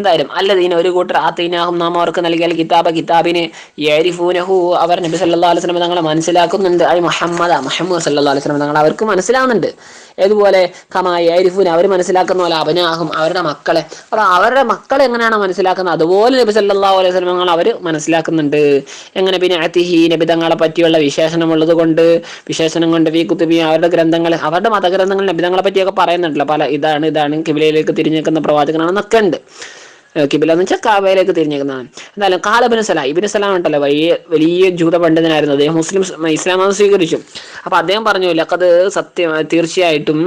എന്തായാലും അല്ലദീന ഒരു കൂട്ടർ ആത്തീനാഹും നാം അവർക്ക് നൽകിയാൽ കിതാബ കിതാബിന് യരിഫൂനഹു. അവർ നബി സല്ലല്ലാഹു അലൈഹി വസല്ലം തങ്ങളെ മനസ്സിലാക്കുന്നുണ്ട്. ഐ മുഹമ്മദ മുഹമ്മദ് സല്ലല്ലാഹു അലൈഹി വസല്ലം തങ്ങളെ അവർക്ക് മനസ്സിലാവുന്നുണ്ട്. ഏതുപോലെ? കമായി യരിഫൂൻ അവർ മനസ്സിലാക്കുന്ന പോലെ അബനാഹും അവരുടെ മക്കളെ. അപ്പോൾ അവരുടെ മക്കളെ എങ്ങനെയാണ് മനസ്സിലാക്കുന്നത്? അതുപോലെ നബി സല്ലല്ലാഹു അലൈഹി വസല്ലം തങ്ങൾ അവർ മനസ്സിലാക്കുന്നുണ്ട്. എങ്ങനെ? പിന്നെ അതിഹി നബി തങ്ങളെ പറ്റിയുള്ള വിശേഷണമുള്ളത് കൊണ്ട് വിശേഷണം കൊണ്ട് വി കുത്തുബി അവരുടെ ഗ്രന്ഥങ്ങൾ അവരുടെ മതഗ്രന്ഥങ്ങൾ നബിതങ്ങളെ പറ്റിയൊക്കെ പറയുന്നുണ്ടല്ലോ. പല ഇതാണ് ഇതാണ് കിബിലയിലേക്ക് തിരിഞ്ഞു നിൽക്കുന്ന പ്രവാചകനാണെന്നൊക്കെ ഉണ്ട്. കിബില എന്ന് വെച്ചാൽ കാബയിലേക്ക് തിരിഞ്ഞേക്കുന്നതാണ് എന്തായാലും കാലബിന് സലാം ഇബിന് സലാം ഉണ്ടല്ലോ വലിയ വലിയ ജൂത പണ്ഡിതനായിരുന്നു. അദ്ദേഹം മുസ്ലിം ഇസ്ലാം മതം സ്വീകരിച്ചു. അപ്പൊ അദ്ദേഹം പറഞ്ഞു ലക്കത് സത്യം തീർച്ചയായിട്ടും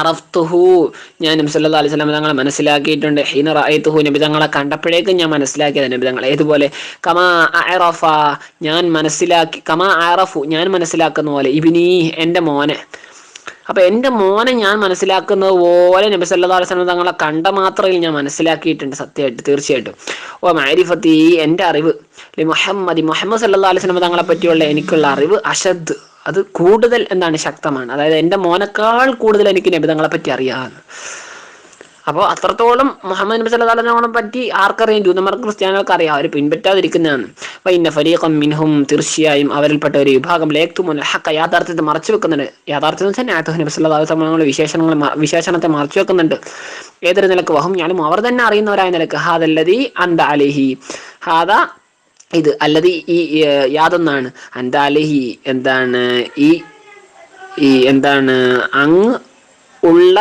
അറഫ്തുഹു ഞാൻ നബി സല്ലല്ലാഹു അലൈഹി സ്വലാം തങ്ങളെ മനസ്സിലാക്കിയിട്ടുണ്ട്. ഹീന റഅയ്തുഹു നബി തങ്ങളെ കണ്ടപ്പോഴേക്കും ഞാൻ മനസ്സിലാക്കിയത് നബി തങ്ങളെ. ഇതുപോലെ കമാ അറഫ ഞാൻ മനസ്സിലാക്കി കമാ അറഫു ഞാൻ മനസ്സിലാക്കുന്ന പോലെ ഇബിനി എന്റെ മോനെ. അപ്പൊ എന്റെ മോനെ ഞാൻ മനസ്സിലാക്കുന്നത് പോലെ നബി സല്ലല്ലാഹു അലൈഹി തങ്ങളെ കണ്ട മാത്രയിൽ ഞാൻ മനസ്സിലാക്കിയിട്ടുണ്ട് സത്യമായിട്ട് തീർച്ചയായിട്ടും. ഓ മാരിഫത്തി എന്റെ അറിവ് മുഹമ്മദ് മുഹമ്മദി സല്ലല്ലാഹു അലൈഹി തങ്ങളെ പറ്റിയുള്ള എനിക്കുള്ള അറിവ് അശദ്. അത് കൂടുതൽ എന്താണ് ശക്തമാണ്. അതായത് എന്റെ മോനേക്കാൾ കൂടുതൽ എനിക്ക് നബിതങ്ങളെ പറ്റി അറിയാം. അപ്പോൾ അത്രത്തോളം മുഹമ്മദ് നബി സല്ലല്ലാഹു അലൈഹി പറ്റി ആർക്കറിയാം ജൂതന്മാർക്ക് ക്രിസ്ത്യാനികൾക്ക് അറിയാം. അവർ പിൻപറ്റാതിരിക്കുന്നതാണ്. അപ്പോൾ ഇന്ന ഫരീഖം മിൻഹും തീർച്ചയായും അവരിൽപ്പെട്ട ഒരു വിഭാഗം. ലേഖ്തുമുൻ ഹക്ക യാഥാർത്ഥ്യത്തെ മറച്ചു വെക്കുന്നുണ്ട്. യാഥാർത്ഥ്യം തന്നെ നാത്തുഹ് നബി സല്ലല്ലാഹു അലൈഹി വിശേഷണങ്ങൾ വിശേഷണത്തെ മറച്ചു വെക്കുന്നുണ്ട്. ഏതൊരു നിലയ്ക്ക് വഹും ഞാനും അവർ തന്നെ അറിയുന്നവരായ നിലയ്ക്ക് ഹാദല്ലതി അന്ത അലിഹി. ഹാദ ഇത് അല്ലത് ഈ യാതൊന്നാണ്. അന്ത അലിഹി എന്താണ് ഈ ഈ എന്താണ് അങ്ങ് ഉള്ള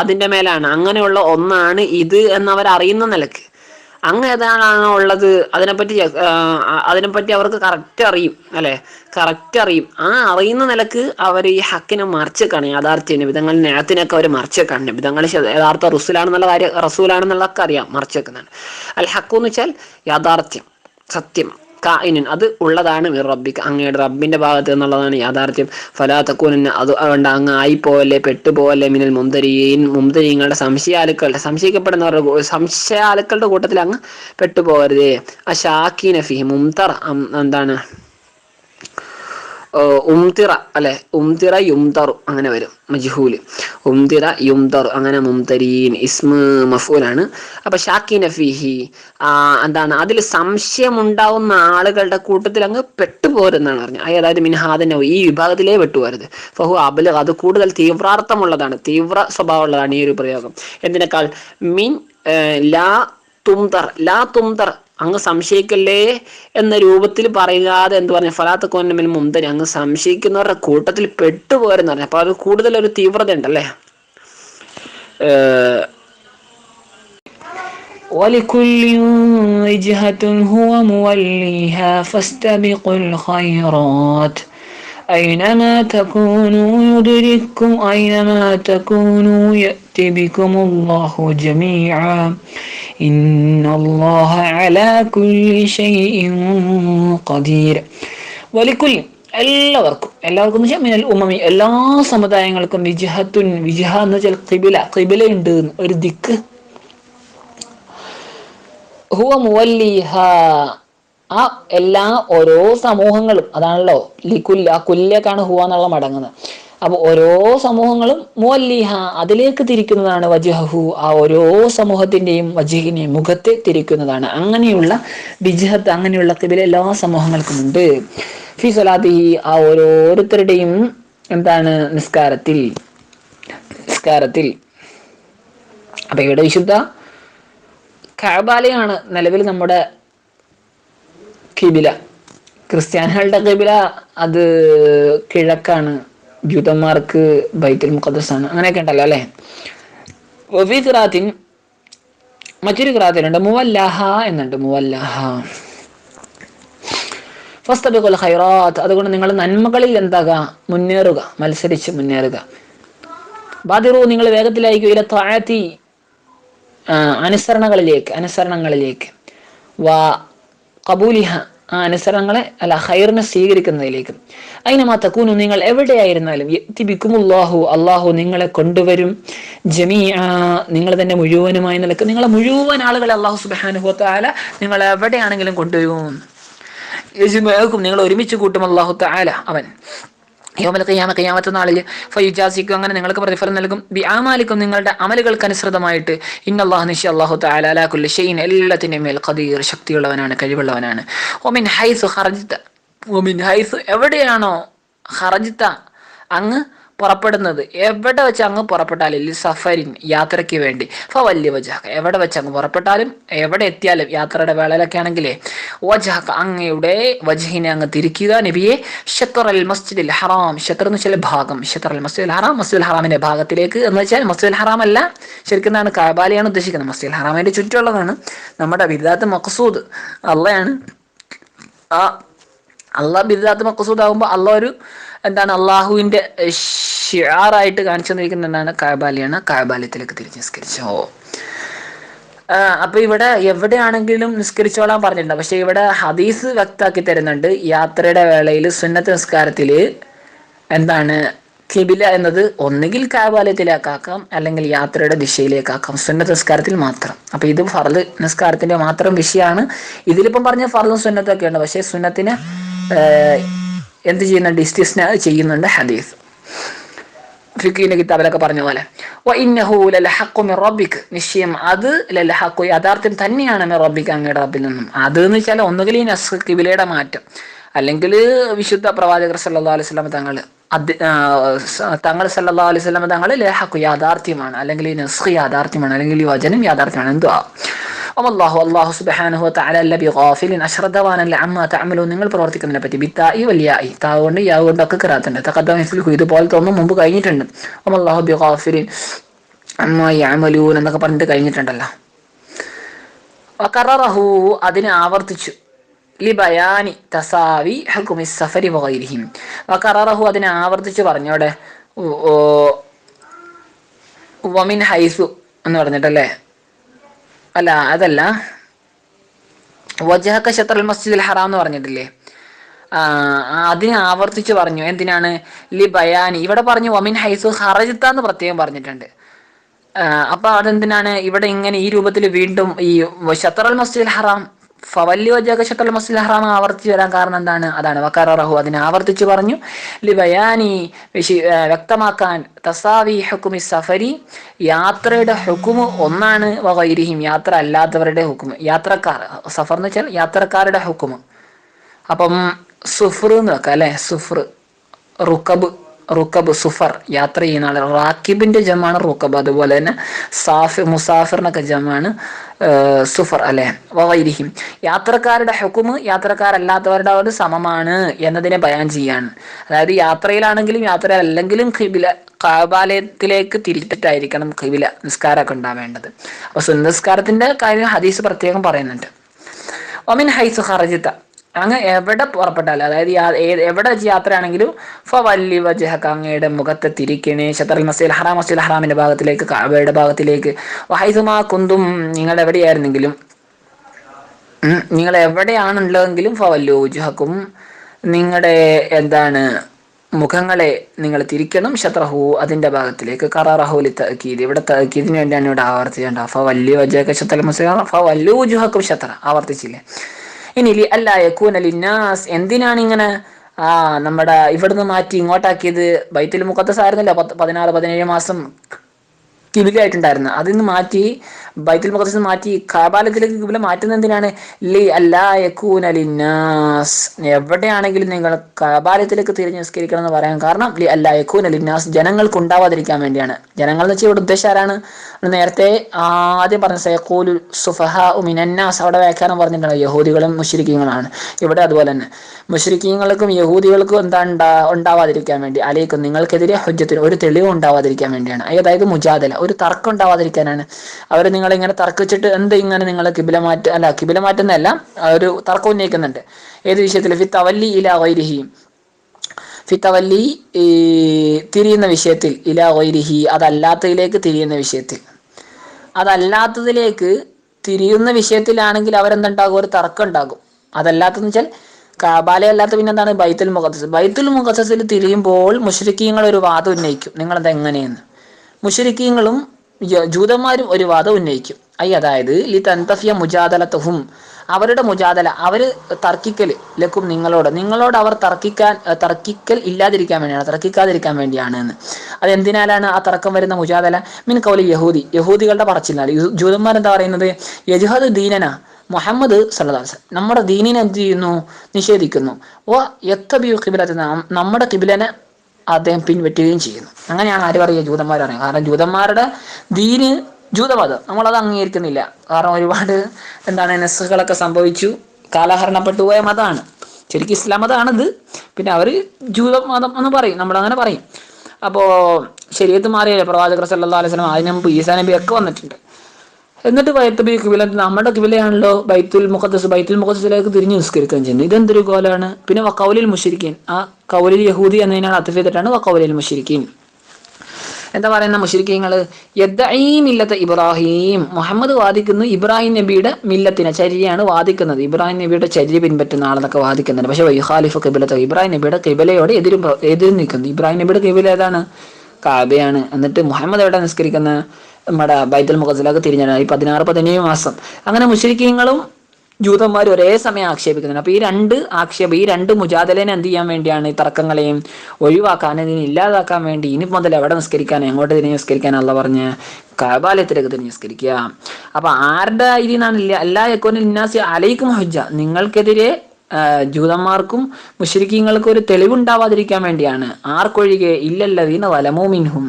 അതിന്റെ മേലാണ്. അങ്ങനെയുള്ള ഒന്നാണ് ഇത് എന്നവർ അറിയുന്ന നിലയ്ക്ക്. അങ്ങ് ഏതാണ് ഉള്ളത്? അതിനെപ്പറ്റി അതിനെപ്പറ്റി അവർക്ക് കറക്റ്റ് അറിയും അല്ലെ? കറക്റ്റ് അറിയും. ആ അറിയുന്ന നിലയ്ക്ക് അവർ ഈ ഹക്കിനെ മറിച്ചേക്കാണ് യാഥാർത്ഥ്യം വിധങ്ങൾ നേരത്തിനൊക്കെ അവർ മറിച്ചേക്കാണ് വിധങ്ങൾ യഥാർത്ഥ റസൂലാണെന്നുള്ള കാര്യം റസൂലാണെന്നുള്ളതൊക്കെ അറിയാം മറിച്ചേക്കുന്നതാണ് അല്ല ഹക്കു എന്ന് വെച്ചാൽ യാഥാർത്ഥ്യം സത്യം. കായിനൻ അത് ഉള്ളതാണ് മിർ റബ്ബിക്ക് അങ്ങയുടെ റബ്ബിന്റെ ഭാഗത്ത് എന്നുള്ളതാണ് യാഥാർത്ഥ്യം. ഫലാ തക്കൂനൻ അത് അതുകൊണ്ട് അങ്ങ് ആയിപ്പോവല്ലേ പെട്ടുപോവല്ലേ മിനൽ മുന്തരീൻ മുന്തരീങ്ങളുടെ സംശയാലുക്കളുടെ സംശയിക്കപ്പെടുന്നവരുടെ സംശയാലുക്കളുടെ കൂട്ടത്തിൽ അങ്ങ് പെട്ടുപോകരുതേ. ആ ഷാക്കീന ഫി മുംതർ എന്താണ്? ഉംതിറ അല്ലെ? ഉംതിറ യുംതറു അങ്ങനെ വരും മജ്ഹൂൽ. ഉംതിറ യുംതറു അങ്ങനെ മുംതരീൻ ഇസ്മ മഫൂലാണ്. അപ്പൊ ഷാക്കി നഫീഹി എന്താണ് അതിൽ സംശയമുണ്ടാവുന്ന ആളുകളുടെ കൂട്ടത്തിൽ അങ്ങ് പെട്ടുപോരെന്നാണ് പറഞ്ഞത്. അതായത് മിൻഹാദനോ ഈ വിഭാഗത്തിലേ പെട്ടുപോരുത്. ഫഹു അബല അത് കൂടുതൽ തീവ്രാർത്ഥമുള്ളതാണ് തീവ്ര സ്വഭാവമുള്ളതാണ് ഈ ഒരു പ്രയോഗം. എന്തിനേക്കാൾ? മിൻ ലാ തുംതർ ലാ തുംതർ അങ്ങ് സംശയിക്കല്ലേ എന്ന രൂപത്തിൽ പറയാതെ എന്ത് പറഞ്ഞു ഫലാത്ത് കോന്നമിൽ മുന്തരി അങ്ങ് സംശയിക്കുന്നവരുടെ കൂട്ടത്തിൽ പെട്ടുപോരെന്ന് പറഞ്ഞു അപ്പൊ അത് കൂടുതൽ ഒരു തീവ്രത ഉണ്ടല്ലേ ഏർ, ولكل وجهة هو موليها فاستبقوا الخيرات أينما تكونوا يدرككم أينما تكونوا يأتي بكم الله جميعا വലിക്കുല്യം എല്ലാവർക്കും എല്ലാവർക്കും എന്ന് വെച്ചാൽ മിനൽ ഉമമി എല്ലാ സമുദായങ്ങൾക്കും വിജഹത്തുൻ വിജഹ എന്ന് വെച്ചാൽ കിബില കിബില ഉണ്ട് ഒരു ദിക്ക്. ആ എല്ലാ ഓരോ സമൂഹങ്ങളും അതാണല്ലോ ലിക്കുല്ല കുല്ല കുല്യക്കാണ് ഹുവ എന്നുള്ള മടങ്ങുന്നത്. അപ്പൊ ഓരോ സമൂഹങ്ങളും മോല്ലിഹ അതിലേക്ക് തിരിക്കുന്നതാണ് വജഹു ആ ഓരോ സമൂഹത്തിന്റെയും വജഹിനെയും മുഖത്തെ തിരിക്കുന്നതാണ്. അങ്ങനെയുള്ള വിജഹത്ത് അങ്ങനെയുള്ള കിബില എല്ലാ സമൂഹങ്ങൾക്കും ഉണ്ട്. സ്വലാത്തി ആ ഓരോരുത്തരുടെയും എന്താണ് നിസ്കാരത്തിൽ നിസ്കാരത്തിൽ. അപ്പൊ ഇവിടെ വിശുദ്ധ കാബാലയാണ് നിലവിൽ നമ്മുടെ കിബില ക്രിസ്ത്യാനികളുടെ കിബില അത് കിഴക്കാണ്. ജൂതന്മാർക്ക് ബൈത്തുൽ മുഖദ്ദസ് ആണ് അങ്ങനെയൊക്കെ ഉണ്ടല്ലോ അല്ലേ? മറ്റൊരു ഖിറാത്തിലുണ്ട്. മുവല്ലാഹ എന്നുണ്ട്. മുവല്ലാഹ. ഫസ്തബിഖുൽ ഖൈറാത്ത്. അതുകൊണ്ട് നിങ്ങൾ നന്മകളിൽ എന്താകുക മുന്നേറുക. മത്സരിച്ച് മുന്നേറുക. ബാദിറു നിങ്ങൾ വേഗത്തിലായിരിക്കും. ഇല താഴത്തി അനുസരണകളിലേക്ക് അനുസരണങ്ങളിലേക്ക്. വാ കബൂലിഹ ആ അനുസരണങ്ങളെ അല്ല ഹൈറിനെ സ്വീകരിക്കുന്നതിലേക്ക്. അതിനമാ തക്കൂനു നിങ്ങൾ എവിടെയായിരുന്നാലും യത്തിബിക്കുമുല്ലാഹു അള്ളാഹു നിങ്ങളെ കൊണ്ടുവരും. ജമീ നിങ്ങൾ തന്നെ മുഴുവനുമായി നിലയ്ക്ക് നിങ്ങളെ മുഴുവൻ ആളുകളെ അള്ളാഹു സുബാനുഹത്താല നിങ്ങൾ എവിടെയാണെങ്കിലും കൊണ്ടുവരും. നിങ്ങൾ ഒരുമിച്ച് കൂട്ടും അള്ളാഹു താല അവൻ. യോമൽ കയ്യാമ കയ്യാമത്തെ നാളിൽ ഫയുജാസിക്കും അങ്ങനെ നിങ്ങൾക്ക് പ്രതിഫലം നൽകും. ബി ആമാലിക്കും നിങ്ങളുടെ അമലുകൾക്ക് അനുസൃതമായിട്ട് ഇന്നല്ലാഹു നിഷ അള്ളാഹു താലാലാക്കുല്ല കുല്ലി ഷെയ്ൻ എല്ലാത്തിന്റെ മേൽ ഖദീർ ശക്തിയുള്ളവനാണ് കഴിവുള്ളവനാണ്. ഒമിൻ ഹൈസ് ഹർജിത്ത ഒമിൻ ഹൈസ് എവിടെയാണോ ഹർജിത്ത അങ്ങ് പുറപ്പെടുന്നത്. എവിടെ വെച്ച് അങ്ങ് പുറപ്പെട്ടാലും സഫരിൻ യാത്രയ്ക്ക് വേണ്ടി. ഫ വലിയ വജാക്ക എവിടെ വെച്ച് അങ്ങ് പുറപ്പെട്ടാലും എവിടെ എത്തിയാലും യാത്രയുടെ വേളയിലൊക്കെ ആണെങ്കിലേ വജാക്ക അങ്ങയുടെ വജഹിനെ അങ്ങ് തിരിക്കുക. നബിയെ ഷത്തർ അൽ മസ്ജിദ് ഹറാം. ഷത്തർ എന്ന് വെച്ചാൽ ഭാഗം. ഷത്തർ അൽ മസ്ജിദ് ഹറാം. മസ്ജിദ് ഹറാമിന്റെ ഭാഗത്തിലേക്ക് എന്ന് വെച്ചാൽ മസ്ജിദ് ഹറാം അല്ല ശരിക്കും എന്താണ്? കാബാലിയാണ് ഉദ്ദേശിക്കുന്നത്. മസ്ജിദ് ഹറാമിന്റെ ചുറ്റുള്ളതാണ് നമ്മുടെ ബിരുദാത്ത് മഖസൂദ് അള്ളയാണ്. ആ അള്ളാഹ് ബിരുദാത്ത് മഖസൂദ് ആകുമ്പോൾ അള്ളാഹ് ഒരു എന്താണ് അള്ളാഹുവിന്റെ ഷിയാറായിട്ട് കാണിച്ചു തന്നിരിക്കുന്ന എന്താണ് കായബാലിയാണ് കാബാലയത്തിലേക്ക് തിരിച്ച് നിസ്കരിച്ചോ അപ്പൊ ഇവിടെ എവിടെയാണെങ്കിലും നിസ്കരിച്ചോളാൻ പറഞ്ഞിട്ടുണ്ട്. പക്ഷെ ഇവിടെ ഹദീസ് വ്യക്തമാക്കി തരുന്നുണ്ട്. യാത്രയുടെ വേളയിൽ സുന്നത്ത് നിസ്കാരത്തിൽ എന്താണ് കിബില എന്നത് ഒന്നുകിൽ കാബാലയത്തിലേക്കാക്കാം അല്ലെങ്കിൽ യാത്രയുടെ ദിശയിലേക്കാക്കാം. സുന്നത്ത് നിസ്കാരത്തിൽ മാത്രം. അപ്പൊ ഇത് ഫർദ് നിസ്കാരത്തിന്റെ മാത്രം വിഷയമാണ്. ഇതിലിപ്പം പറഞ്ഞ ഫർദും സുന്നത്തൊക്കെയുണ്ട് പക്ഷേ സുന്നത്തിന് എന്ത് ചെയ്യുന്ന ഡിസ്റ്റിസ് ചെയ്യുന്നുണ്ട് ഹദീസ്. ഫിക്കീന കിതാബിലൊക്കെ പറഞ്ഞ പോലെ. വ ഇന്നഹു ലലഹഖു മിർ റബ്ബിക്. നിശ്ചയം അത് ലഹക്കു യഥാർത്ഥം തന്നെയാണ് റബ്ബിക്ക് റബ്ബിക് അങ്ങയുടെ റബ്ബിൽ നിന്നും. അത് എന്ന് വെച്ചാൽ ഒന്നുകിൽ ഈ നസ് കിബിലയുടെ മാറ്റം. അല്ലെങ്കിൽ വിശുദ്ധ പ്രവാചകർ സല്ലല്ലാഹു അലൈഹി വസല്ലം തങ്ങൾ തങ്ങൾ സല്ലല്ലാഹു അലൈഹി വസല്ലം തങ്ങൾ ലഹക്കു യാഥാർത്ഥ്യമാണ്. അല്ലെങ്കിൽ ഈ നസ്ഖ് യാഥാർത്ഥ്യമാണ്. അല്ലെങ്കിൽ ഈ വചനം യാഥാർത്ഥ്യമാണ്. എന്തുവാ? അല്ലാഹു അള്ളാഹു സുബ്ഹാനഹു വതആല അല്ല ബിഗാഫിലിൻ അശ്രദ്ധവാനല്ല അമ്മ തഅമലു നിങ്ങൾ പ്രവർത്തിക്കുന്നതിനെ പറ്റി ബിത്തായി വലിയായി താ കൊണ്ട് യാ കൊണ്ട് ഒക്കെ കിറാത്തുണ്ട്. തഖദ്ദമ ഫിൽഹു ഇതുപോലത്തെ ഒന്നും മുമ്പ് കഴിഞ്ഞിട്ടുണ്ട്. അല്ലാഹു ബിഗാഫിലിൻ അമ്മ യാമലൂൻ എന്നൊക്കെ പറഞ്ഞിട്ട് കഴിഞ്ഞിട്ടുണ്ടല്ലോ. വകററഹു അതിനെ ആവർത്തിച്ചു. ലിബയാനി തസാവി ഹുക്കുമി സഫരി വൈരിഹിം വക്കറഹു അതിനെ ആവർത്തിച്ച് പറഞ്ഞോടെ വമിൻ ഹൈസു എന്ന് പറഞ്ഞിട്ടല്ലേ? അല്ല അതല്ല. വജഹക്ക ഷത്തർ മസ്ജിദ് ഹറാം എന്ന് പറഞ്ഞിട്ടില്ലേ? അതിനെ ആവർത്തിച്ച് പറഞ്ഞു. എന്തിനാണ്? ലി ബയാനി. ഇവിടെ പറഞ്ഞു വമിൻ ഹൈസു ഹറജിത്ത എന്ന് പ്രത്യേകം പറഞ്ഞിട്ടുണ്ട്. അപ്പൊ അതെന്തിനാണ്? ഇവിടെ ഇങ്ങനെ ഈ രൂപത്തിൽ വീണ്ടും ഈ ഷത്തറൽ മസ്ജിദ് ഹറാം ഫവല്ലി വജാക ഷത്തറൽ മസ്ജിദ് ഹറാം ആവർത്തിച്ച് വരാൻ കാരണം എന്താണ്? അതാണ്. വക്കാറഹു അതിനെ ആവർത്തിച്ച് പറഞ്ഞു ലിബയാനി വ്യക്തമാക്കാൻ തസാവി ഹുക്കുമി സഫരി യാത്രയുടെ ഹുക്കുമ് ഒന്നാണ് വകൈരിഹിം യാത്ര അല്ലാത്തവരുടെ ഹുക്കുമ്. യാത്രക്കാർ സഫർ എന്ന് വെച്ചാൽ യാത്രക്കാരുടെ ഹുക്കുമ്. അപ്പം സുഫർ എന്ന് വെക്കാം അല്ലെ? സുഫർ റുക്കബ്. റുക്കബ് സുഫർ യാത്ര ചെയ്യുന്ന ആൾ റാക്കിബിന്റെ ജമാണ് റുക്കബ്. അതുപോലെ തന്നെ സാഫി മുസാഫിറിനൊക്കെ ജമാണ് സുഫർ അല്ലെ? വൈരിഹിം യാത്രക്കാരുടെ ഹുക്കുമ് യാത്രക്കാരല്ലാത്തവരുടെ ഒരു സമമാണ് എന്നതിനെ ബയാൻ ചെയ്യാണ്. അതായത് യാത്രയിലാണെങ്കിലും യാത്രയിലല്ലെങ്കിലും ഖിബില കാബാലയത്തിലേക്ക് തിരിച്ചിട്ടായിരിക്കണം ഖിബില നിസ്കാരമൊക്കെ ഉണ്ടാവേണ്ടത്. അപ്പൊ സുനിസ്കാരത്തിന്റെ കാര്യം ഹദീസ് പ്രത്യേകം പറയുന്നുണ്ട്. ഒമിൻ ഹൈസു ഹർജിത്ത അങ്ങ് എവിടെ പുറപ്പെട്ടാലും അതായത് എവിടെ വെച്ച് യാത്രയാണെങ്കിലും ഫവല്ലി വജഹക അങ്ങയുടെ മുഖത്തെ തിരിക്കണേ. ഷത്തർ മസീൽ ഹറാം മസീൽ ഹറാമിന്റെ ഭാഗത്തിലേക്ക് കാബയുടെ ഭാഗത്തിലേക്ക്. വഹൈസുമാ കുന്തും നിങ്ങൾ എവിടെയായിരുന്നെങ്കിലും? നിങ്ങൾ എവിടെയാണുള്ളതെങ്കിലും ഫവല്ലു വജുഹക്കും നിങ്ങളുടെ എന്താണ് മുഖങ്ങളെ നിങ്ങൾ തിരിക്കണം. ഷത്രഹു അതിന്റെ ഭാഗത്തിലേക്ക്. കറാറഹുലി തക്കീത് ഇവിടെ തക്കീതിന് വേണ്ടിയാണ് ഇവിടെ ആവർത്തിച്ചേണ്ട ഫ വലിയ വജഹക്ക ഷത്തൽ മുസ്ലിം ഫ ജുഹക്കും ഷത്ര ആവർത്തിച്ചില്ലേ? ഇനി ലി അല്ല യക്കൂന ലിന്നാസ് എന്തിനാണ് ഇങ്ങനെ ആ നമ്മുടെ ഇവിടുന്ന് മാറ്റി ഇങ്ങോട്ടാക്കിയത്? ബൈത്തുൽ മുഖത്തസ് ആയിരുന്നല്ലോ പത്ത് പതിനാറ് പതിനേഴ് മാസം കിബിലായിട്ടുണ്ടായിരുന്നു അതിൽ നിന്ന് മാറ്റി ബൈത്തുൽ മുഖദ്സ് മാറ്റി കാബാലത്തിലേക്ക് കിബില മാറ്റുന്ന എന്തിനാണ്? ലി അല്ലാ ലിന്നാസ്. എവിടെയാണെങ്കിലും നിങ്ങൾ കാബാലത്തിലേക്ക് തിരിഞ്ഞ് നിസ്കരിക്കണം എന്ന് പറയാൻ കാരണം ലി അല്ലാ യകൂന ലിന്നാസ് ജനങ്ങൾക്ക് ഉണ്ടാവാതിരിക്കാൻ വേണ്ടിയാണ്. ജനങ്ങൾ എന്ന് വെച്ചാൽ ഇവിടെ ഉദ്ദേശം ആരാണ്? നേരത്തെ ആദ്യം പറഞ്ഞ സയക്കൂലു സുഫഹ ഉമിനന്നാസ് അവിടെ വ്യാഖ്യാനം പറഞ്ഞിട്ടുണ്ട്. യഹൂദികളും മുഷരിക്കീങ്ങളാണ് ഇവിടെ അതുപോലെ തന്നെ. മുഷരിക്കീങ്ങൾക്കും യഹൂദികൾക്കും എന്താ ഉണ്ടാവാതിരിക്കാൻ വേണ്ടി അലേക്കും നിങ്ങൾക്കെതിരെ ഹുജ്ജത്തിന് ഒരു തെളിവ് ഉണ്ടാവാതിരിക്കാൻ വേണ്ടിയാണ്. അതായത് മുജാദല ഒരു തർക്കം ഉണ്ടാവാതിരിക്കാനാണ്. അവർ നിങ്ങൾ ഇങ്ങനെ തർക്കിച്ചിട്ട് എന്ത് ഇങ്ങനെ നിങ്ങൾ കിബില മാറ്റ അല്ല കിബില മാറ്റുന്നതല്ല ഒരു തർക്കം ഉന്നയിക്കുന്നുണ്ട്. ഏത് വിഷയത്തിൽ? ഫി തവല്ലി ഇല വൈരിഹി ഫിത്തവല്ലി തിരിയുന്ന വിഷയത്തിൽ ഇല വൈരിഹി അതല്ലാത്തതിലേക്ക് തിരിയുന്ന വിഷയത്തിൽ. അതല്ലാത്തതിലേക്ക് തിരിയുന്ന വിഷയത്തിലാണെങ്കിൽ അവരെന്തുണ്ടാകും? ഒരു തർക്കം ഉണ്ടാകും. അതല്ലാത്തതെന്ന് വെച്ചാൽ കാബാല അല്ലാത്ത പിന്നെ എന്താണ് ബൈത്തുൽ മുഖദ്സ് ബൈത്തുൽ മുഖദ്സിൽ തിരിയുമ്പോൾ മുഷരിക്കീങ്ങൾ ഒരു വാദം ഉന്നയിക്കും. നിങ്ങളത് എങ്ങനെയെന്ന് മുഷരിക്കീങ്ങളും ജൂതന്മാരും ഒരു വാദം ഉന്നയിക്കും. ഐ അതായത് ലി തന്തഫിയ മുജാദലത്തുഹും. അവരുടെ മുജാദല അവർ തർക്കിക്കൽ ലക്കും നിങ്ങളോട്. നിങ്ങളോട് അവർ തർക്കിക്കാൻ തർക്കിക്കൽ ഇല്ലാതിരിക്കാൻ വേണ്ടിയാണ് തർക്കിക്കാതിരിക്കാൻ വേണ്ടിയാണ് എന്ന് അതെന്തിനാലാണ് ആ തർക്കം വരുന്ന മുജാദല? മിൻ കൗലി യഹൂദി. യഹൂദികളുടെ പറച്ചിലാണ്. ജൂതന്മാർ എന്താ പറയുന്നത്? യജുഹദ് ദീനന മുഹമ്മദ് സല്ലാസ് നമ്മുടെ ദീനിനെ എന്ത് ചെയ്യുന്നു? നിഷേധിക്കുന്നു. ഓ എത്തബിയു കിബിലത്ത് നമ്മുടെ കിബിലനെ അദ്ദേഹം പിൻവറ്റുകയും ചെയ്യുന്നു. അങ്ങനെയാണ് ആര് പറയുക? ജൂതന്മാർ പറയുന്നത് കാരണം ജൂതന്മാരുടെ ദീന് ജൂതമതം നമ്മളത് അംഗീകരിക്കുന്നില്ല. കാരണം ഒരുപാട് എന്താണ് നെസ്സുകളൊക്കെ സംഭവിച്ചു. കാലഹരണപ്പെട്ടു പോയ മതമാണ്. ശരിക്കും ഇസ്ലാം മതമാണിത്. പിന്നെ അവർ ജൂതമതം എന്ന് പറയും. നമ്മളങ്ങനെ പറയും. അപ്പോൾ ശരീരത്ത് മാറിയല്ലേ പ്രവാചകർ സല്ലാ അലൈഹി സ്വലം അതിന് മുമ്പ് ഈസാ നബി ഒക്കെ വന്നിട്ടുണ്ട്. എന്നിട്ട് വയത്തബി കിബില നമ്മുടെ കിബിലയാണല്ലോ ബൈത്തുൽ മുഖദ്സ് ബൈത്തുൽ മുഖദ്സിലേക്ക് തിരിഞ്ഞു നിസ്കരിക്കുകയും ചെയ്യുന്നു ഇതെന്തൊരു കോലാണ് പിന്നെ വക്കൗലിൽ മുഷിരിക്കീൻ ആ കൗലിൽ യഹൂദി എന്നതിനാണ് അത്തഫ് ചെയ്തിട്ടാണ് വക്കൗലിൽ മുഷിരിക്കീൻ എന്താ പറയുന്ന മുഷരിക്കീങ്ങൾ ഇല്ലത്തെ ഇബ്രാഹിം. മുഹമ്മദ് വാദിക്കുന്നു ഇബ്രാഹിം നബിയുടെ മില്ലത്തിനെ ചരിയാണ് വാദിക്കുന്നത്. ഇബ്രാഹിം നബിയുടെ ചര്യ പിൻപറ്റുന്ന ആളെന്നൊക്കെ വാദിക്കുന്നുണ്ട്. പക്ഷെ വൈഹാലിഫ് കിബിലത്തെ ഇബ്രാഹിം നബിയുടെ കിബിലയോട് എതിരും എതിരും നിൽക്കുന്നു. ഇബ്രാഹിം നബിയുടെ കിബില ഏതാണ്? കാബയാണ്. എന്നിട്ട് മുഹമ്മദ് എവിടെ നിസ്കരിക്കുന്ന? നമ്മുടെ ബൈത്തുൽ മുഖസിലൊക്കെ തിരിഞ്ഞാണ്. ഈ പതിനാറ് പതിനേഴ് മാസം. അങ്ങനെ മുഷരിക്കീങ്ങളും ജൂതന്മാർ ഒരേ സമയം ആക്ഷേപിക്കുന്നുണ്ട്. അപ്പോൾ ഈ രണ്ട് ആക്ഷേപം ഈ രണ്ട് മുജാദലേനെ എന്ത് ചെയ്യാൻ വേണ്ടിയാണ് ഈ തർക്കങ്ങളെയും ഒഴിവാക്കാൻ ഇതിനെ ഇല്ലാതാക്കാൻ വേണ്ടി ഇനി മുതൽ എവിടെ നിസ്കരിക്കാൻ എങ്ങോട്ട് തിരിഞ്ഞ് നിസ്കരിക്കാൻ അല്ല പറഞ്ഞ് കാബാലയത്തിലേക്ക് തിരിഞ്ഞ് നിസ്കരിക്കുക. അപ്പൊ ആരുടെ ഇതിനാണ് ഇല്ല എല്ലാ എക്കോനിൽ ഇന്നാസി അലൈക്കും ഹജ്ജ. നിങ്ങൾക്കെതിരെ ജൂതന്മാർക്കും മുഷരിക്കീങ്ങൾക്കും ഒരു തെളിവുണ്ടാവാതിരിക്കാൻ വേണ്ടിയാണ്. ആർക്കൊഴികെ ഇല്ലല്ലതീന വലമോ മിൻഹും.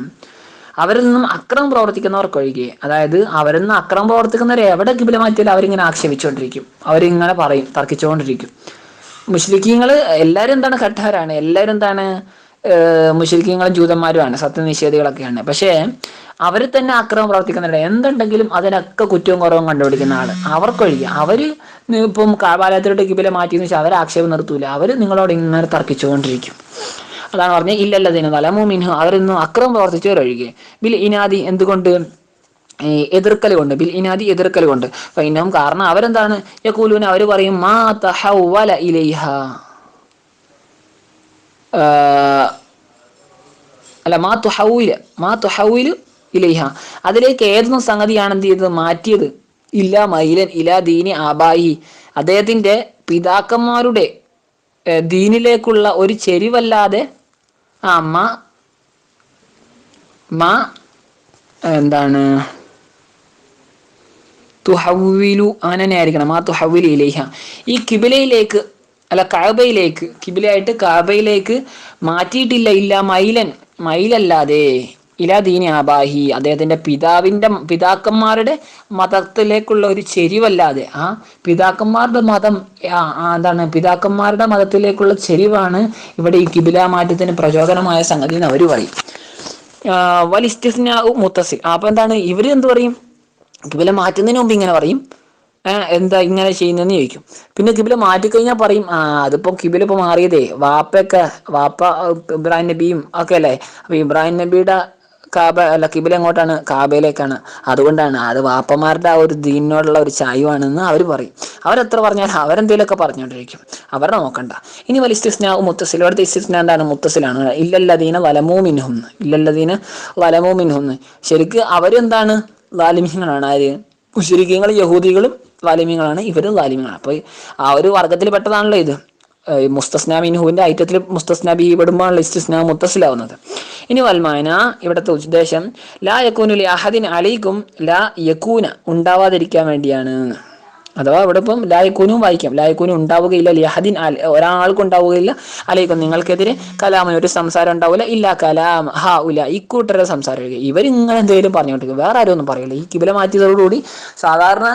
അവരിൽ നിന്നും അക്രമം പ്രവർത്തിക്കുന്നവർക്കൊഴികെ അതായത് അവരിൽ നിന്ന് അക്രമം പ്രവർത്തിക്കുന്നവരെ എവിടെ കിബില മാറ്റിയാലും അവരിങ്ങനെ ആക്ഷേപിച്ചുകൊണ്ടിരിക്കും. അവരിങ്ങനെ പറയും തർക്കിച്ചുകൊണ്ടിരിക്കും. മുസ്ലിക്കീങ്ങൾ എല്ലാവരും എന്താണ് കട്ടാരാണ് എല്ലാവരും എന്താണ് മുസ്ലിക്കീങ്ങളും ജൂതന്മാരുമാണ് സത്യനിഷേധികളൊക്കെയാണ്. പക്ഷേ അവർ തന്നെ അക്രമം പ്രവർത്തിക്കുന്നുണ്ട് എന്തുണ്ടെങ്കിലും അതിനൊക്കെ കുറ്റവും കുറവും കണ്ടുപിടിക്കുന്ന ആൾ. അവർക്കൊഴികെ അവർ ഇപ്പം കാബാലയത്തിലോട്ട് കിബില മാറ്റിയെന്ന് വെച്ചാൽ അവർ ആക്ഷേപം നിർത്തൂല. അവർ നിങ്ങളോട് ഇങ്ങനെ തർക്കിച്ചുകൊണ്ടിരിക്കും. അതാണ് പറഞ്ഞത്. ഇല്ലല്ലതിന് തലമു മിൻഹു. അവരിന്ന് അക്രമം പ്രവർത്തിച്ചവരൊഴികെ. ബിൽ ഇനാദി എന്തുകൊണ്ട്? എതിർക്കൽ കൊണ്ട് ബിൽ ഇനാദി എതിർക്കൽ കൊണ്ട് ഫൈനവും കാരണം അവരെന്താണ്? യക്കൂലുവിന് അവർ പറയും മാ തഹവല ഇലൈഹ. അല്ല മാ തുഹൗൽ മാ തുഹൗൽ ഇലൈഹ. അതിലേക്ക് ഏതൊന്നും സംഗതിയാണ് എന്ത് ചെയ്തത്? മാറ്റിയത്? ഇല്ല മൈലൻ ഇല ദീനി ആബായി. അദ്ദേഹത്തിന്റെ പിതാക്കന്മാരുടെ ദീനിലേക്കുള്ള ഒരു ചെരിവല്ലാതെ ആ മാ എന്താണ്? തുഹവിലു അങ്ങനെ തന്നെ ആയിരിക്കണം ആ തുഹവിലു ഇലേഹ. ഈ കിബിലയിലേക്ക് അല്ല കാബയിലേക്ക് കിബിലയായിട്ട് കാബയിലേക്ക് മാറ്റിയിട്ടില്ല ഇല്ല മൈലൻ. മൈലല്ലാതെ ഇലാ ദീനി ആബാഹി അദ്ദേഹത്തിന്റെ പിതാവിന്റെ പിതാക്കന്മാരുടെ മതത്തിലേക്കുള്ള ഒരു ചെരിവല്ലാതെ ആ പിതാക്കന്മാരുടെ മതം എന്താണ് പിതാക്കന്മാരുടെ മതത്തിലേക്കുള്ള ചെരിവാണ് ഇവിടെ ഈ കിബില മാറ്റത്തിന് പ്രചോദനമായ സംഗതി എന്ന് അവർ പറയും. വലിസ്റ്റിസ്ന മുത്തസിൽ. അപ്പൊ എന്താണ് ഇവർ എന്ത് പറയും? കിബില മാറ്റുന്നതിന് മുമ്പ് ഇങ്ങനെ പറയും. എന്താ ഇങ്ങനെ ചെയ്യുന്നതെന്ന് ചോദിക്കും. പിന്നെ കിബില മാറ്റിക്കഴിഞ്ഞാൽ പറയും ആ അതിപ്പോ കിബില ഇപ്പൊ മാറിയതേ വാപ്പയൊക്കെ വാപ്പ ഇബ്രാഹിം നബിയും ഒക്കെ അല്ലേ? അപ്പൊ ഇബ്രാഹിം നബിയുടെ കാബ അല്ല കിബില എങ്ങോട്ടാണ്? കാബയിലേക്കാണ്. അതുകൊണ്ടാണ് അത് വാപ്പമാരുടെ ആ ഒരു ദീനിനോടുള്ള ഒരു ചായവാണെന്ന് അവർ പറയും. അവരെത്ര പറഞ്ഞാൽ അവരെന്തെങ്കിലുമൊക്കെ പറഞ്ഞുകൊണ്ടിരിക്കും അവരുടെ നോക്കണ്ട. ഇനി വലിയ ഇസ്തിസ്നാവും മുത്തസിൽ ഇവിടുത്തെ ഇസ്തിസ്ന എന്താണ്? മുത്തസിലാണ്. ഇല്ലല്ലദീന വലമോ മിൻഹുന്ന്. ഇല്ലല്ലദീന വലമോ മിൻഹുന്ന്. ശരിക്ക് അവരെന്താണ്? ലാലിമ്യങ്ങളാണ് ആര്? ശരിക്കും യഹൂദികളും ലാലിമ്യങ്ങളാണ് ഇവരും ലാലിമ്യങ്ങളാണ് അപ്പോൾ ആ ഒരു വർഗത്തിൽ പെട്ടതാണല്ലോ ഇത്. മുസ്തസ്ന മിൻഹുവിന്റെ ഐറ്റത്തിൽ മുസ്തസ്ന ബി പെടുമ്പോഴാണല്ലോ ഇസ്തിസ്ന മുത്തസിലാവുന്നത്. ഇനി വൽമാന ഇവിടുത്തെ ഉദ്ദേശം ലാ യക്കൂനു ലി അഹദിൻ ലാ യക്കൂന ഉണ്ടാവാതിരിക്കാൻ വേണ്ടിയാണ്. അഥവാ ഇവിടെ ഇപ്പം ലായക്കൂനും വായിക്കാം. ലായക്കൂനും ഉണ്ടാവുകയില്ല ലിഹദിൻ ഒരാൾക്കും ഉണ്ടാവുകയില്ല. അലൈക്കും നിങ്ങൾക്കെതിരെ കലാമിന് ഒരു സംസാരം ഉണ്ടാവില്ല ഇല്ല കലാം ഹാ ഉല ഇക്കൂട്ടരുടെ സംസാരം ഇവരിങ്ങനെ എന്തെങ്കിലും പറഞ്ഞുകൊണ്ടിരിക്കും. വേറെ ആരും ഒന്നും പറയില്ല. ഈ കിബില മാറ്റിയതോടുകൂടി സാധാരണ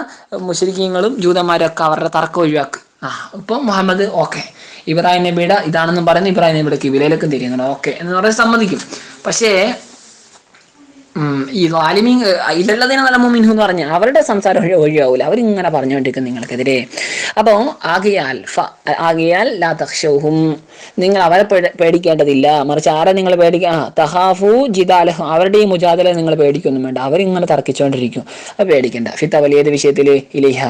മുഷരിക്കീങ്ങളും ജൂതന്മാരൊക്കെ അവരുടെ തർക്കം ഒഴിവാക്കുക ആ ഇപ്പം മുഹമ്മദ് ഓക്കെ. ഇബ്രാഹിം നബിയുടെ ഇതാണെന്നും പറയുന്നത് ഇബ്രാഹിം നബിയുടെ കിബിലയിലേക്കും തിരിയുന്നുണ്ട്. ഓക്കെ. എന്ന് പറഞ്ഞ് സമ്മതിക്കും. പക്ഷേ ഈ ലാലിമീൻ ഇതല്ലതിനെ നല്ല മിൻഹു എന്ന് പറഞ്ഞ അവരുടെ സംസാരം ഒഴി ഒഴിയാവൂല അവരിങ്ങനെ പറഞ്ഞുകൊണ്ടിരിക്കും നിങ്ങൾക്കെതിരെ. അപ്പോൾ ആകിയാൽ ആകിയാൽ ലാ തക്ഷൗഹും നിങ്ങൾ അവരെ പേടിക്കേണ്ടതില്ല. മറിച്ച് ആരെ നിങ്ങൾ പേടിക്കുക തഹാഫു ജിദാലഹു അവരുടെ ഈ മുജാദല നിങ്ങൾ പേടിക്കൊന്നും വേണ്ട. അവരിങ്ങനെ തർക്കിച്ചുകൊണ്ടിരിക്കും അത് പേടിക്കേണ്ട. ഫിത്ത വലിയത് വിഷയത്തിൽ ഇലിഹ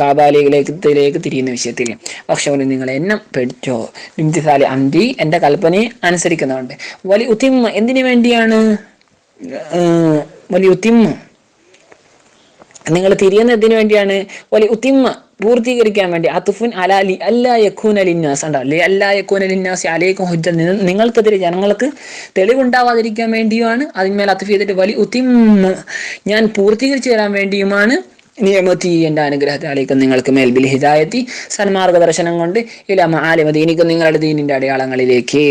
കാബാലിയിലേക്ക് തിരിയുന്ന വിഷയത്തിൽ പക്ഷേ നിങ്ങൾ എന്നെ പേടിച്ചോ? ഇംതിസാലി അന്തി എന്റെ കൽപ്പനയെ അനുസരിക്കുന്നുണ്ട് വലി ഉത്തിമ എന്തിനു വേണ്ടിയാണ്? വലിയ ഉത്തിമ. നിങ്ങൾ തിരിയുന്നതിന് വേണ്ടിയാണ് വലിയ ഉത്തിമ്മ പൂർത്തീകരിക്കാൻ വേണ്ടി. അതുഫുൻ അലാലി അല്ലാ യഖൂൻ അലിന്നാസ് ഉണ്ടോ അല്ലെ അല്ലാ യഖൂൻ അലിന്നാസ് അലേക്കും ഹുജ്ജ നിങ്ങൾക്കെതിരെ ജനങ്ങൾക്ക് തെളിവുണ്ടാവാതിരിക്കാൻ വേണ്ടിയുമാണ്. അതിന്മേൽ അത്തുഫ് ചെയ്തിട്ട് വലി ഉത്തിമ ഞാൻ പൂർത്തീകരിച്ചു തരാൻ വേണ്ടിയുമാണ്. നിയമത്തി എന്റെ അനുഗ്രഹത്തിലേക്ക് നിങ്ങൾക്ക് മേൽ ബിൽ ഹിദായത്തി. സന്മാർഗ ദർശനം കൊണ്ട് ഇലാമ ആലിമതി ദീനിക്കും നിങ്ങളുടെ ദീനിന്റെ അടയാളങ്ങളിലേക്ക്.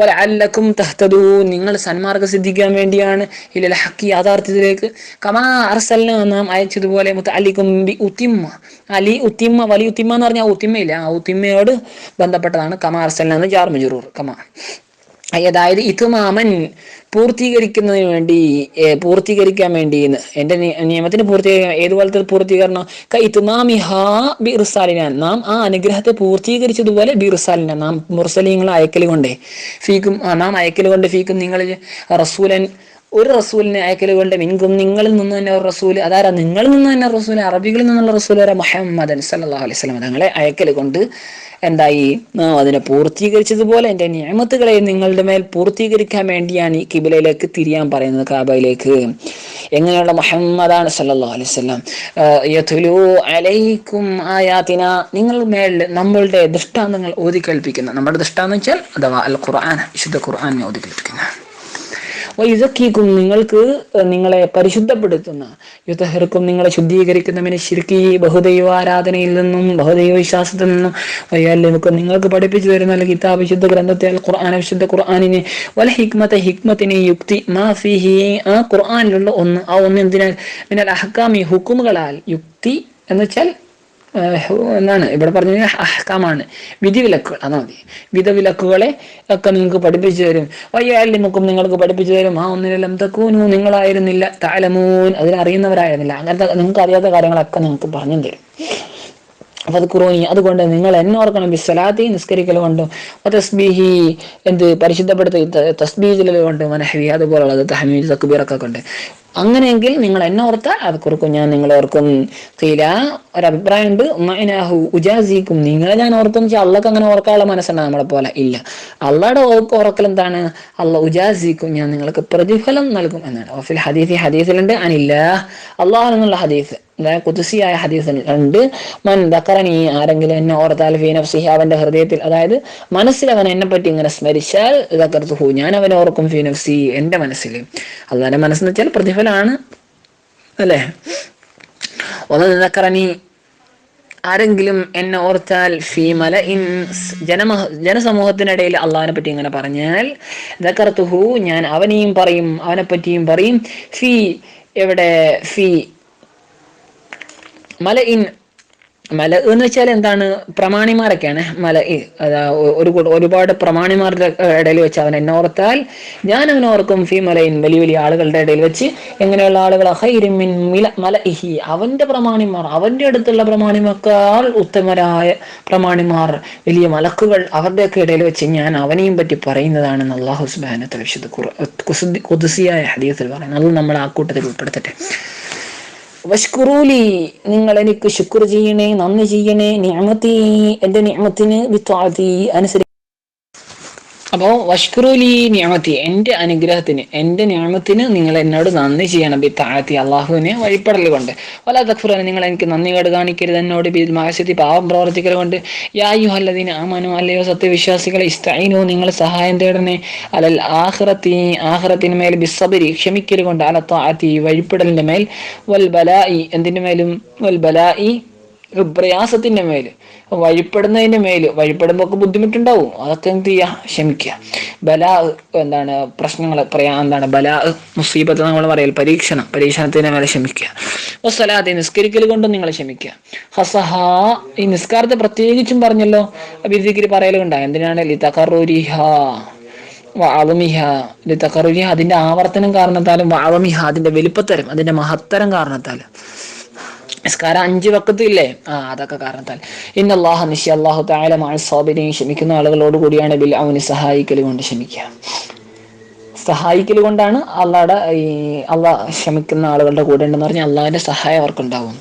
ഒല അല്ലക്കും തഹ്തദൂ നിങ്ങൾ സന്മാർഗ സിദ്ധിക്കാൻ വേണ്ടിയാണ് ഇല്ല ഹക്കി യാഥാർത്ഥ്യത്തിലേക്ക്. കമാ അർസലിന് നാം അയച്ചതുപോലെ മുത്ത അലിക്കും ബി ഉത്തിമ്മ. അലി ഉത്തിമ്മ വലിയ ഉത്തിമ്മ എന്ന് പറഞ്ഞാൽ ഉത്തിമ്മയില്ല? ആ ഉത്തിമ്മയോട് ബന്ധപ്പെട്ടതാണ് കമാ അർസലിന് എന്ന് ജാർ മജുറൂർ കമാ. അതായത് ഇതുമാമൻ പൂർത്തീകരിക്കുന്നതിന് വേണ്ടി പൂർത്തീകരിക്കാൻ വേണ്ടി എന്റെ നിയമത്തിന് പൂർത്തീകരിക്കാൻ ഏതുപോലത്തെ പൂർത്തീകരണം? ഇതുമാമിഹാ ബിർസാലിന നാം ആ അനുഗ്രഹത്തെ പൂർത്തീകരിച്ചതുപോലെ ബിർസാലിന നാം മുർസലിങ്ങളെ അയക്കൽ കൊണ്ടേ. ഫീക്കും നാം അയക്കൽ കൊണ്ട് ഫീക്കും നിങ്ങൾ റസൂലൻ ഒരു റസൂലിനെ അയക്കൽ കൊണ്ട് മിൻകും നിങ്ങളിൽ നിന്ന് തന്നെ ഒരു റസൂൽ അതാരാ നിങ്ങളിൽ നിന്ന് തന്നെ റസൂൽ അറബികളിൽ നിന്നുള്ള റസൂൽ വരെ മുഹമ്മദൻ സല്ലാഹു അലൈഹി സ്വലം തങ്ങളെ അയക്കൽ കൊണ്ട് എന്തായി? അതിനെ പൂർത്തീകരിച്ചതുപോലെ എന്റെ നിയമത്തുകളെ നിങ്ങളുടെ മേൽ പൂർത്തീകരിക്കാൻ വേണ്ടിയാണ് ഈ കിബിലയിലേക്ക് തിരിയാൻ പറയുന്നത് കാബയിലേക്ക്. എങ്ങനെയുള്ള മുഹമ്മദാണ് സല്ലാ അലൈവല്ലാം യഥുലു അലൈക്കും ആയാത്തിന നിങ്ങൾ മേൽ നമ്മളുടെ ദൃഷ്ടാന്തങ്ങൾ ഓതി നമ്മുടെ ദൃഷ്ടാന്തം വെച്ചാൽ അഥവാ അൽ ഖുർആൻ വിശുദ്ധ ഖുർആൻ ഓതി വൈസക്കീക്കും നിങ്ങൾക്ക് നിങ്ങളെ പരിശുദ്ധപ്പെടുത്തുന്ന യുദ്ധഹർക്കും നിങ്ങളെ ശുദ്ധീകരിക്കുന്നവനെ ശിർക്കി ബഹുദൈവ ആരാധനയിൽ നിന്നും ബഹുദൈവ വിശ്വാസത്തിൽ നിന്നും വയ്യാലും നിങ്ങൾക്ക് പഠിപ്പിച്ചു തരുന്ന കിതാബ് വിശുദ്ധ ഗ്രന്ഥത്തെ അൽ ഖുർആൻ വിശുദ്ധ ഖുർആാനിനെ വല ഹിക്മത്തെ ഹിക്മത്തിനെ യുക്തി മാഫിഹി ആ ഖുർആാനിലുള്ള ഒന്ന് ആ ഒന്ന് എന്തിനാൽ? പിന്നെ അഹക്കാമി ഹുക്കുമുകളാൽ യുക്തി എന്ന് എന്താണ് ഇവിടെ പറഞ്ഞു അഹ്കാമാണ്. വിധിവിലക്കുകൾ അതാ മതി. വിധവിലക്കുകളെ ഒക്കെ നിങ്ങൾക്ക് പഠിപ്പിച്ചു തരും. വയ്യാലി മുക്കും നിങ്ങൾക്ക് പഠിപ്പിച്ചു തരും. ആ ഒന്നിനെല്ലാം തക്കൂനു നിങ്ങളായിരുന്നില്ല. താലമൂൻ അതിനറിയുന്നവരായിരുന്നില്ല അങ്ങനത്തെ നിങ്ങൾക്ക് അറിയാത്ത കാര്യങ്ങളൊക്കെ നിങ്ങൾക്ക് പറഞ്ഞു തരും. അപ്പൊ അത് കുറോനി അതുകൊണ്ട് നിങ്ങൾ എന്നെ ഓർക്കണം. ബിസ്സലാത്തി നിസ്കരിക്കൽ കൊണ്ടും തസ്ബീഹി എന്ത് പരിശുദ്ധപ്പെടുത്തി തസ്ബീജിൽ കൊണ്ട് മനഹവി അതുപോലുള്ളത് തഹമീദ് തക്ബീറൊക്കെ കൊണ്ട്. അങ്ങനെയെങ്കിൽ നിങ്ങൾ എന്നെ ഓർത്താൽ അത് കുറിക്കും. ഞാൻ നിങ്ങളെ ഓർക്കും. കീല ഒരഭിപ്രായം ഉണ്ട് മൈനാഹു ഉജാസിക്കും. നിങ്ങളെ ഞാൻ ഓർക്കും വെച്ചാൽ അള്ളക്ക് അങ്ങനെ ഓർക്കാനുള്ള മനസ്സുണ്ട് നമ്മളെ പോലെ. ഇല്ല. അള്ളയുടെ ഓർക്കൽ എന്താണ്? അള്ള ഉജാസിക്കും. ഞാൻ നിങ്ങൾക്ക് പ്രതിഫലം നൽകും എന്നാണ്. ഓഫിൽ ഹദീസ് ഹദീസിലുണ്ട്. അനില്ല അള്ളാഹ് എന്നുള്ള ഹദീസ്. കുതിസിയായ ഹദീസിൽ ഉണ്ട് മൻ ദക്കറനി ആരെങ്കിലും എന്നെ ഓർത്താൽ ഫീ അവന്റെ ഹൃദയത്തിൽ അതായത് മനസ്സിൽ അവൻ എന്നെ പറ്റി ഇങ്ങനെ സ്മരിച്ചാൽ ദക്കർത്തുഹു ഞാൻ അവനെ ഓർക്കും ഫീ നഫ്സി എന്റെ മനസ്സിൽ. അള്ളാന്റെ മനസ്സെന്ന് വെച്ചാൽ പ്രതിഫലമാണ് അല്ലേ? ഒന്ന് ദക്കറനി. ആരെങ്കിലും എന്നെ ഓർത്താൽ ഫീമല ഇൻ ജനമ ജനസമൂഹത്തിനിടയിൽ അള്ളാഹിനെ പറ്റി ഇങ്ങനെ പറഞ്ഞാൽ ദക്കർത്തുഹു ഞാൻ അവനെയും പറയും അവനെ പറ്റിയും പറയും. ഫീ എവിടെ? ഫീ മല ഇൻ മല എന്ന് വെച്ചാൽ എന്താണ്? പ്രമാണിമാരൊക്കെയാണ്. മല ഒരു ഒരുപാട് പ്രമാണിമാരുടെ ഇടയിൽ വെച്ച് അവൻ എന്നെ ഓർത്താൽ ഞാൻ അവനെ ഓർക്കും ഫി മലയിൻ വലിയ വലിയ ആളുകളുടെ ഇടയിൽ വെച്ച് എങ്ങനെയുള്ള ആളുകൾ അഹൈരിമിൻ മില മല ഇഹി അവന്റെ പ്രമാണിമാർ അവന്റെ അടുത്തുള്ള പ്രമാണിമാക്കാൾ ഉത്തമരായ പ്രമാണിമാർ വലിയ മലക്കുകൾ അവരുടെയൊക്കെ ഇടയിൽ വെച്ച് ഞാൻ അവനെയും പറ്റി പറയുന്നതാണെന്ന് അള്ളാഹു സുബാനത്തെ വിശുദ്ധ കുതിസിയായ ഹദീസിൽ പറയുന്നത് അത് നമ്മൾ ആ കൂട്ടത്തിൽ ഉൾപ്പെടുത്തട്ടെ. വഷ്കുറൂലി നിങ്ങൾ എനിക്ക് ശുക്ർ ചെയ്യണേ നന്ദി ചെയ്യണേ ഞാമത്തി എന്റെ ഞാമത്തിന് വിത്വാതി അപ്പോ വഷ്കുറുലി ഞാമത്തി എന്റെ അനുഗ്രഹത്തിന് എന്റെ ഞാമത്തിന് നിങ്ങൾ എന്നോട് നന്ദി ചെയ്യണം. ബി താഴത്തി അള്ളാഹുവിനെ വഴിപ്പെടൽ കൊണ്ട് വല തക്ഫുറാൻ നിങ്ങൾ എനിക്ക് നന്ദി കേട് കാണിക്കരുത്. എന്നോട് ബി മാസത്തി പാവം പ്രവർത്തിക്കൽ കൊണ്ട് യായു അല്ലദീന് ആമനു അല്ലയോ സത്യവിശ്വാസികളെ ഇസ്തൈനു നിങ്ങൾ സഹായം തേടണേ. അലൽ ആഹ്റത്തി ആഹ്റത്തിന് മേൽ ബിസബരി ക്ഷമിക്കൽ കൊണ്ട് അല താത്തി വഴിപ്പെടലിന്റെ മേൽ. വൽ ബലായി എന്തിന്റെ മേലും? വൽ ബലായി പ്രയാസത്തിന്റെ മേൽ വഴിപ്പെടുന്നതിന്റെ മേൽ വഴിപ്പെടുമ്പോ ഒക്കെ ബുദ്ധിമുട്ടുണ്ടാവും. അതൊക്കെ എന്ത് ചെയ്യാ? ക്ഷമിക്കുക. ബലാ എന്താണ് പ്രശ്നങ്ങൾ പ്രയാ എന്താണ് ബലാ മുസീബത്ത് നമ്മൾ പറയൽ പരീക്ഷണം പരീക്ഷണത്തിന്റെ മേലെ ക്ഷമിക്കുക. വസ്സലാത്തെ നിസ്കരിക്കൽ കൊണ്ടും നിങ്ങൾ ക്ഷമിക്കുക. ഹസഹ ഈ നിസ്കാരത്തെ പ്രത്യേകിച്ചും പറഞ്ഞല്ലോ. അഭിദിക്കിരി പറയലുണ്ടാ എന്തിനാണ്? ലിതകറുരിഹ വാവമിഹ ലിതകറുരിഹ അതിന്റെ ആവർത്തനം കാരണത്താലും വാവമിഹ അതിന്റെ വലിപ്പത്തരം അതിന്റെ മഹത്തരം കാരണത്താലും. നിസ്കാരം അഞ്ച് വക്കത്തില്ലേ? ആ അതൊക്കെ കാരണത്താൽ ഇന്ന അള്ളാഹു നിഷി അള്ളാഹു താല മാസാബിനെയും ക്ഷമിക്കുന്ന ആളുകളോട് കൂടിയാണ് ബിൽ അവന് സഹായിക്കൽ കൊണ്ട് ക്ഷമിക്കുക. സഹായിക്കൽ കൊണ്ടാണ് അള്ളാഹയുടെ ഈ അള്ളാഹ് ക്ഷമിക്കുന്ന ആളുകളുടെ കൂടെ ഉണ്ടെന്ന് പറഞ്ഞാൽ അള്ളാഹിന്റെ സഹായം അവർക്കുണ്ടാവും.